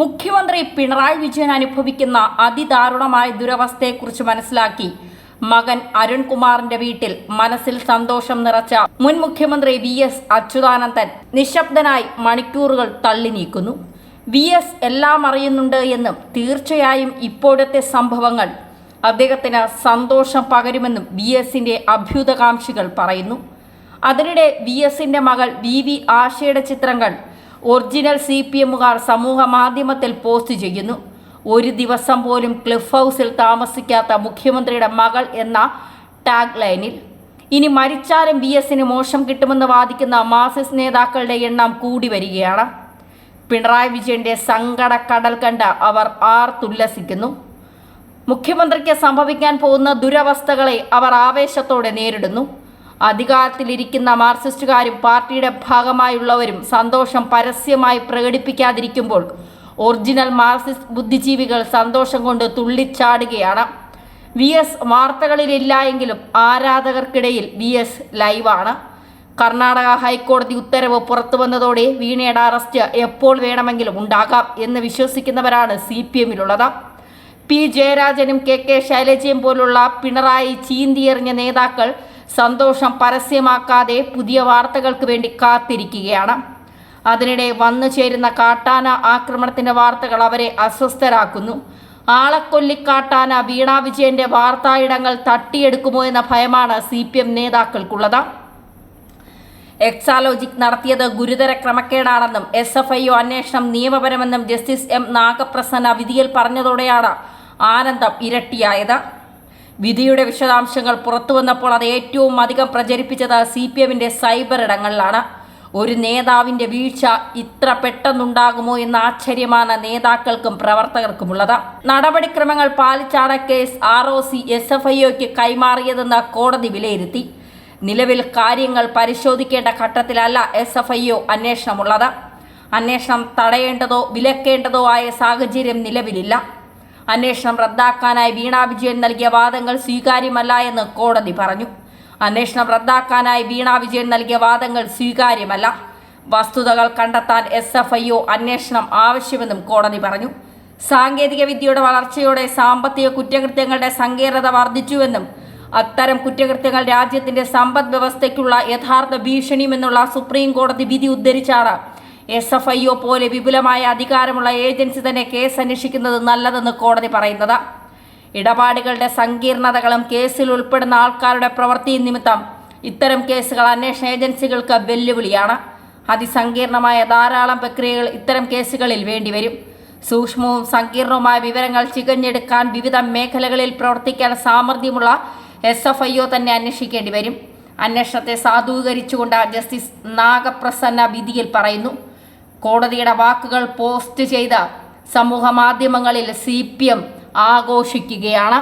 മുഖ്യമന്ത്രി പിണറായി വിജയൻ അനുഭവിക്കുന്ന അതിദാരുണമായ ദുരവസ്ഥയെക്കുറിച്ച് മനസ്സിലാക്കി. മകൻ അരുൺകുമാറിന്റെ വീട്ടിൽ മനസ്സിൽ സന്തോഷം നിറച്ച മുൻ മുഖ്യമന്ത്രി വി എസ് അച്യുതാനന്ദൻ നിശബ്ദനായി മണിക്കൂറുകൾ തള്ളി നീക്കുന്നു. വി എസ് എല്ലാം അറിയുന്നുണ്ട് എന്നും തീർച്ചയായും ഇപ്പോഴത്തെ സംഭവങ്ങൾ. അദ്ദേഹത്തിന് സന്തോഷം പകരുമെന്നും വി എസിന്റെ അഭ്യുതകാംക്ഷികൾ പറയുന്നു. അതിനിടെ വി എസിന്റെ മകൾ വി വി ആശയുടെ ചിത്രങ്ങൾ ഒറിജിനൽ സി പി എമ്മുകാർ സമൂഹ മാധ്യമത്തിൽ പോസ്റ്റ് ചെയ്യുന്നു. ഒരു ദിവസം പോലും ക്ലിഫ് ഹൗസിൽ താമസിക്കാത്ത മുഖ്യമന്ത്രിയുടെ മകൾ എന്ന ടാഗ് ലൈനിൽ ഇനി മരിച്ചാലും വി എസിന് മോശം കിട്ടുമെന്ന് വാദിക്കുന്ന മാസിസ് നേതാക്കളുടെ എണ്ണം കൂടി വരികയാണ്. പിണറായി വിജയന്റെ സങ്കട കടൽ കണ്ട് അവർ ആർത്തുല്ലസിക്കുന്നു മുഖ്യമന്ത്രിക്ക് സംഭവിക്കാൻ പോകുന്ന ദുരവസ്ഥകളെ അവർ ആവേശത്തോടെ നേരിടുന്നു. അധികാരത്തിലിരിക്കുന്ന മാർക്സിസ്റ്റുകാരും പാർട്ടിയുടെ ഭാഗമായുള്ളവരും സന്തോഷം പരസ്യമായി പ്രകടിപ്പിക്കാതിരിക്കുമ്പോൾ ഒറിജിനൽ മാർക്സിസ്റ്റ് ബുദ്ധിജീവികൾ സന്തോഷം കൊണ്ട് തുള്ളിച്ചാടുകയാണ്. വി എസ് വാർത്തകളിലില്ല എങ്കിലും ആരാധകർക്കിടയിൽ വി എസ് ലൈവാണ്. കർണാടക ഹൈക്കോടതി ഉത്തരവ് പുറത്തു വന്നതോടെ വീണയുടെ അറസ്റ്റ് എപ്പോൾ വേണമെങ്കിലും ഉണ്ടാകാം എന്ന് വിശ്വസിക്കുന്നവരാണ് സി പി എമ്മിലുള്ളത്. പി ജയരാജനും കെ കെ ശൈലജയും പോലുള്ള പിണറായി ചീന്തിയെറിഞ്ഞ നേതാക്കൾ സന്തോഷം പരസ്യമാക്കാതെ പുതിയ വാർത്തകൾക്ക് വേണ്ടി കാത്തിരിക്കുകയാണ്. അതിനിടെ വന്നു ചേരുന്ന കാട്ടാന ആക്രമണത്തിന്റെ വാർത്തകൾ അവരെ അസ്വസ്ഥരാക്കുന്നു. ആളക്കൊല്ലിക്കാട്ടാന വീണ വിജയന്റെ വാർത്തായിടങ്ങൾ തട്ടിയെടുക്കുമോ എന്ന ഭയമാണ് സി പി എം നേതാക്കൾക്കുള്ളത്. എക്സാലോജിക് നടത്തിയത് ഗുരുതര ക്രമക്കേടാണെന്നും എസ് എഫ് ഐ ഒ അന്വേഷണം നിയമപരമെന്നും ജസ്റ്റിസ് എം നാഗപ്രസന്ന വിധിയിൽ പറഞ്ഞതോടെയാണ് ആനന്ദം ഇരട്ടിയായത്. വിധിയുടെ വിശദാംശങ്ങൾ പുറത്തു വന്നപ്പോൾ അത് ഏറ്റവും അധികം പ്രചരിപ്പിച്ചത് സി പി എമ്മിന്റെ സൈബർ ഇടങ്ങളിലാണ്. ഒരു നേതാവിന്റെ വീഴ്ച ഇത്ര പെട്ടെന്നുണ്ടാകുമോ എന്ന ആശ്ചര്യമാണ് നേതാക്കൾക്കും പ്രവർത്തകർക്കുമുള്ളത്. നടപടിക്രമങ്ങൾ പാലിച്ചാണ് case R O C S F I ഒക്ക് കൈമാറിയതെന്ന് കോടതി വിലയിരുത്തി. നിലവിൽ കാര്യങ്ങൾ പരിശോധിക്കേണ്ട ഘട്ടത്തിലല്ല എസ് എഫ് ഐ ഒ അന്വേഷണമുള്ളത്. അന്വേഷണം തടയേണ്ടതോ വിലക്കേണ്ടതോ ആയ സാഹചര്യം നിലവിലില്ല. അന്വേഷണം റദ്ദാക്കാനായി വീണ വിജയൻ നൽകിയ വാദങ്ങൾ സ്വീകാര്യമല്ല എന്ന് കോടതി പറഞ്ഞു. അന്വേഷണം റദ്ദാക്കാനായി വീണ വിജയൻ നൽകിയ വാദങ്ങൾ സ്വീകാര്യമല്ല. വസ്തുതകൾ കണ്ടെത്താൻ എസ് എഫ് ഐ ഒ അന്വേഷണം ആവശ്യമെന്നും കോടതി പറഞ്ഞു. സാങ്കേതിക വിദ്യയുടെ വളർച്ചയോടെ സാമ്പത്തിക കുറ്റകൃത്യങ്ങളുടെ സങ്കീർണത വർദ്ധിച്ചുവെന്നും അത്തരം കുറ്റകൃത്യങ്ങൾ രാജ്യത്തിന്റെ സമ്പദ് വ്യവസ്ഥയ്ക്കുള്ള യഥാർത്ഥ ഭീഷണിയുമെന്നുള്ള സുപ്രീം കോടതി വിധി ഉദ്ധരിച്ചാണ് എസ് എഫ് ഐ ഒ പോലെ വിപുലമായ അധികാരമുള്ള ഏജൻസി തന്നെ കേസ് അന്വേഷിക്കുന്നത് നല്ലതെന്ന് കോടതി പറയുന്നത്. ഇടപാടുകളുടെ സങ്കീർണതകളും കേസിൽ ഉൾപ്പെടുന്ന ആൾക്കാരുടെ പ്രവൃത്തി നിമിത്തം ഇത്തരം കേസുകൾ അന്വേഷണ ഏജൻസികൾക്ക് വെല്ലുവിളിയാണ്. അതിസങ്കീർണമായ ധാരാളം പ്രക്രിയകൾ ഇത്തരം കേസുകളിൽ വേണ്ടിവരും. സൂക്ഷ്മവും സങ്കീർണവുമായ വിവരങ്ങൾ ചികഞ്ഞെടുക്കാൻ വിവിധ മേഖലകളിൽ പ്രവർത്തിക്കാൻ സാമർഥ്യമുള്ള എസ് എഫ് ഐ ഒ തന്നെ അന്വേഷിക്കേണ്ടി വരും. അന്വേഷണത്തെ സാധൂകരിച്ചുകൊണ്ട് ജസ്റ്റിസ് നാഗപ്രസന്ന വിധിയിൽ പറയുന്നു. കോടതിയുടെ വാക്കുകൾ പോസ്റ്റ് ചെയ്ത സമൂഹ മാധ്യമങ്ങളിൽ സി പി എം ആഘോഷിക്കുകയാണ്.